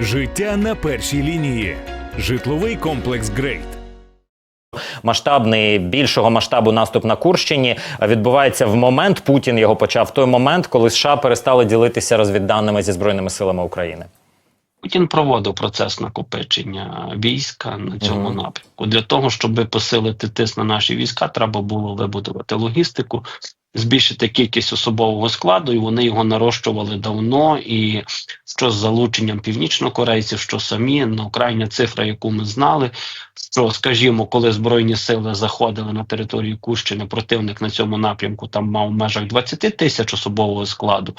Життя на першій лінії. Житловий комплекс Грейт. масштабний більшого масштабу наступ на Курщині відбувається в момент. Путін його почав в той момент, коли США перестали ділитися розвідданими зі збройними силами України. Путін проводив процес накопичення війська на цьому напрямку. Для того, щоб посилити тиск на наші війська, треба було вибудувати логістику, збільшити кількість особового складу, і вони його нарощували давно. І що з залученням північнокорейців, що самі ну, крайня цифра, яку ми знали, що, скажімо, коли збройні сили заходили на територію Курщини, противник на цьому напрямку там мав в межах 20 тисяч особового складу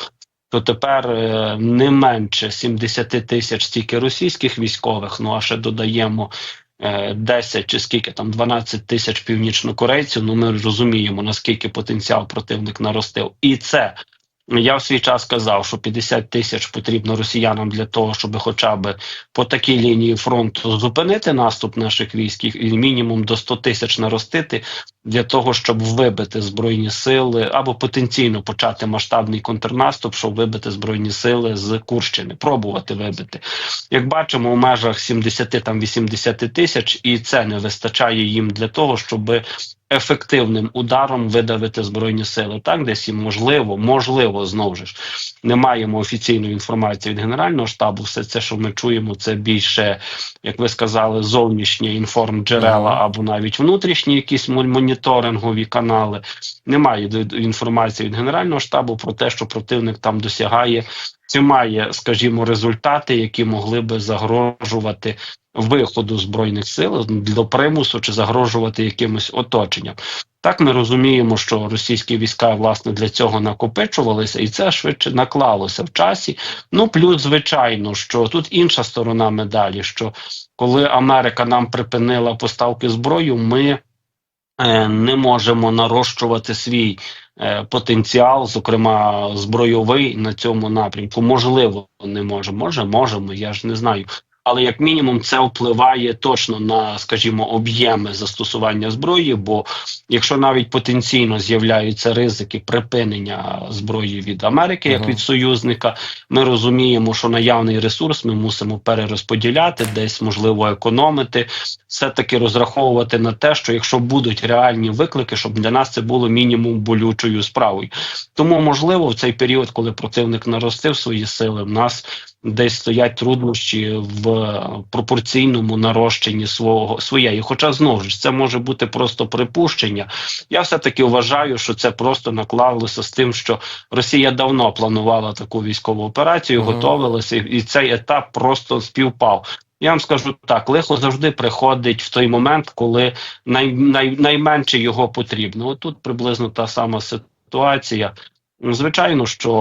то тепер е, не менше 70 тисяч стільки російських військових. Ну а ще додаємо е, 10 чи скільки там 12 тисяч північнокорейців. Ну ми розуміємо наскільки потенціал противник наростив, і це. Я в свій час казав, що 50 тисяч потрібно росіянам для того, щоб хоча б по такій лінії фронту зупинити наступ наших військ і мінімум до 100 тисяч наростити для того, щоб вибити збройні сили або потенційно почати масштабний контрнаступ, щоб вибити збройні сили з Курщини, пробувати вибити. Як бачимо, у межах 70 там 80 тисяч, і це не вистачає їм для того, щоб ефективним ударом видавити збройні сили. Так, десь їм можливо, можливо, знову ж не маємо офіційної інформації від генерального штабу. Все це, що ми чуємо, це більше, як ви сказали, зовнішні інформджерела або навіть внутрішні якісь мон- моніторингові канали. Немає інформації від генерального штабу про те, що противник там досягає чи має, скажімо, результати, які могли би загрожувати виходу збройних сил до примусу чи загрожувати якимось оточенням. Так ми розуміємо, що російські війська власне для цього накопичувалися, і це швидше наклалося в часі. Ну плюс, звичайно, що тут інша сторона медалі. Що коли Америка нам припинила поставки зброї, ми не можемо нарощувати свій е, потенціал, зокрема збройовий на цьому напрямку. Можливо, не можемо. Може, можемо. Я ж не знаю. Але як мінімум це впливає точно на, скажімо, об'єми застосування зброї. Бо якщо навіть потенційно з'являються ризики припинення зброї від Америки, як від союзника, ми розуміємо, що наявний ресурс ми мусимо перерозподіляти, десь можливо економити, все таки розраховувати на те, що якщо будуть реальні виклики, щоб для нас це було мінімум болючою справою. Тому можливо в цей період, коли противник наростив свої сили, в нас десь стоять труднощі в пропорційному нарощенні свого своєї. Хоча знову ж це може бути просто припущення. Я все таки вважаю, що це просто наклалося з тим, що Росія давно планувала таку військову операцію, Мгм. готовилася, і- цей етап просто співпав. Я вам скажу так: лихо завжди приходить в той момент, коли най, най, найменше його потрібно. От тут приблизно та сама ситуація. Ну, Звичайно, що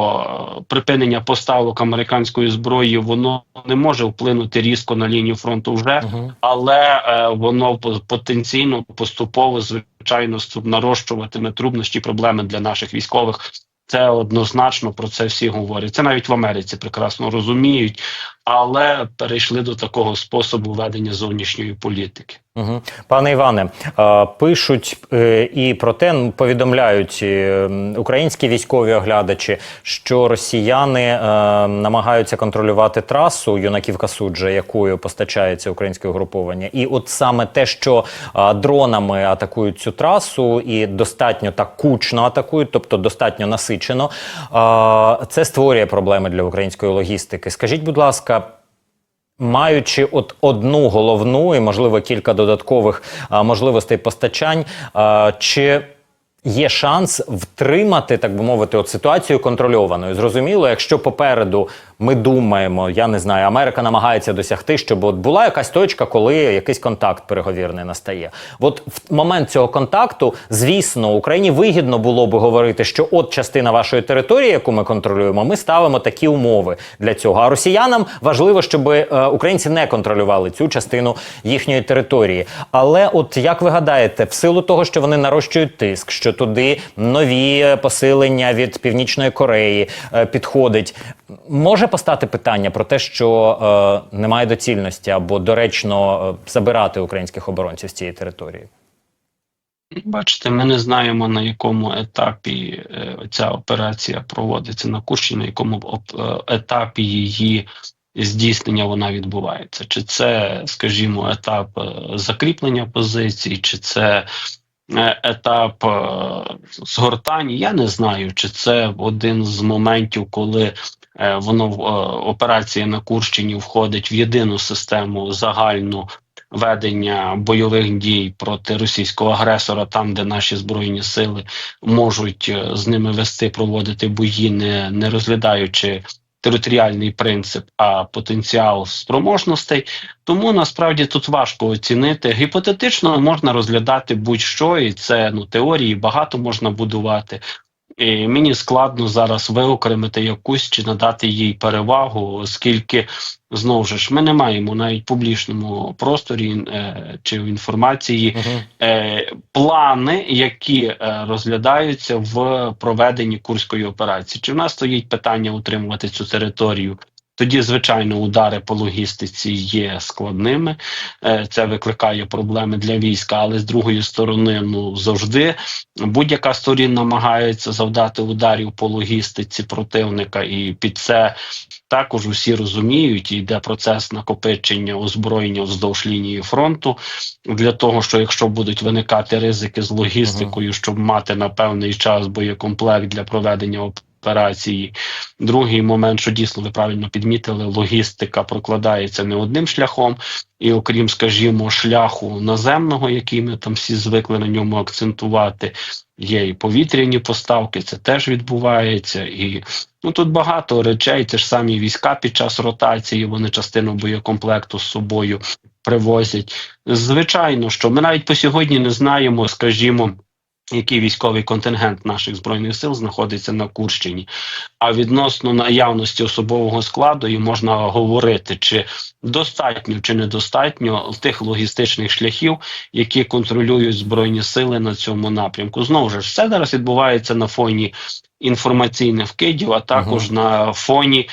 е, припинення поставок американської зброї воно не може вплинути різко на лінію фронту вже, Угу. але е, воно по- потенційно поступово звичайно нарощуватиме труднощі, проблеми для наших військових. Це однозначно про це всі говорять. Це навіть в Америці прекрасно розуміють, але перейшли до такого способу ведення зовнішньої політики. Угу. Пане Іване, пишуть е, і про те, повідомляють е, українські військові оглядачі, що росіяни е, намагаються контролювати трасу юнаківка суджа, якою постачається українське угруповання. І от саме те, що дронами атакують цю трасу і достатньо так кучно атакують, тобто достатньо насичено, це створює проблеми для української логістики. Скажіть, будь ласка. Маючи от одну головну і можливо кілька додаткових можливостей постачань, чи є шанс втримати, так би мовити, от ситуацію контрольованою? Зрозуміло, якщо попереду ми думаємо, я не знаю, Америка намагається досягти, щоб от була якась точка, коли якийсь контакт переговірний настає. От в момент цього контакту, звісно, Україні вигідно було би говорити, що от частина вашої території, яку ми контролюємо, ми ставимо такі умови для цього. А росіянам важливо, щоб е, українці не контролювали цю частину їхньої території. Але, от як ви гадаєте, в силу того, що вони нарощують тиск, що туди нові е, посилення від Північної Кореї е, підходить, може постати питання про те, що е, немає доцільності або доречно е, забирати українських оборонців з цієї території. Бачите, ми не знаємо на якому етапі е, ця операція проводиться на Курщині, на якому е, етапі її здійснення вона відбувається. Чи це, скажімо, етап закріплення позицій, чи це етап е, згортання? Я не знаю, чи це один з моментів, коли е, воно в- е, операція на Курщині входить в єдину систему загальну ведення бойових дій проти російського агресора, там, де наші збройні сили можуть е, з ними вести, проводити бої, не, не розглядаючи територіальний принцип, а потенціал спроможностей. Тому насправді тут важко оцінити. Гіпотетично можна розглядати будь-що, і це ну теорії багато можна будувати. І мені складно зараз виокремити якусь чи надати їй перевагу, оскільки знову ж ми не маємо навіть в публічному просторі е, чи в інформації е, плани, які е, розглядаються в проведенні курської операції. Чи в нас стоїть питання утримувати цю територію? Тоді, звичайно, удари по логістиці є складними. Е, Це викликає проблеми для війська, але з другої сторони, ну завжди будь-яка сторона намагається завдати ударів по логістиці противника, і під це також усі розуміють. і Йде процес накопичення озброєння вздовж лінії фронту для того, що якщо будуть виникати ризики з логістикою, щоб мати на певний час боєкомплект для проведення операції. Другий момент, що дійсно ви правильно підмітили, логістика прокладається не одним шляхом, і окрім, скажімо, шляху наземного, який ми там всі звикли на ньому акцентувати. Є і повітряні поставки, це теж відбувається, і ну тут багато речей. Це ж самі війська під час ротації. Вони частину боєкомплекту з собою привозять. Звичайно, що ми навіть по сьогодні не знаємо, скажімо, який військовий контингент наших збройних сил знаходиться на Курщині. А відносно наявності особового складу і можна говорити, чи достатньо чи недостатньо тих логістичних шляхів, які контролюють збройні сили на цьому напрямку. Знову ж все зараз відбувається на фоні інформаційних вкидів, а також на фоні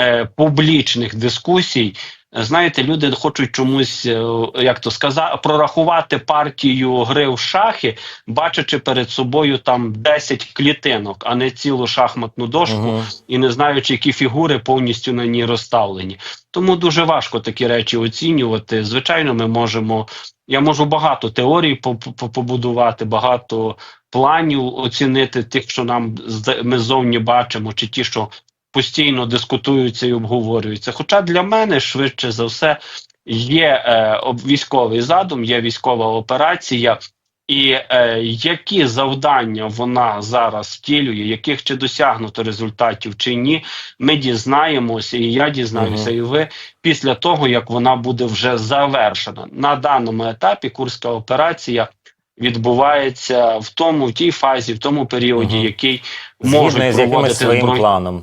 е, публічних дискусій. Знаєте, люди хочуть чомусь, е, як то сказати, прорахувати партію гри в шахи, бачачи перед собою там 10 клітинок, а не цілу шахматну дошку, Мгм. і не знаючи, які фігури повністю на ній розставлені. Тому дуже важко такі речі оцінювати. Звичайно, ми можемо. Я можу багато теорій по- по- побудувати, багато планів оцінити тих, що нам ми зовні бачимо, чи ті, що постійно дискутуються і обговорюються. Хоча для мене швидше за все є е, об- військовий задум, є військова операція. І е, які завдання вона зараз втілює, яких чи досягнуто результатів чи ні, ми дізнаємося, і я дізнаюся, Мгм. і ви після того, як вона буде вже завершена. На даному етапі Курська операція відбувається в тому, в тій фазі, в тому періоді, Мгм. який можуть Згідно з проводити якимось своїм збройні планом.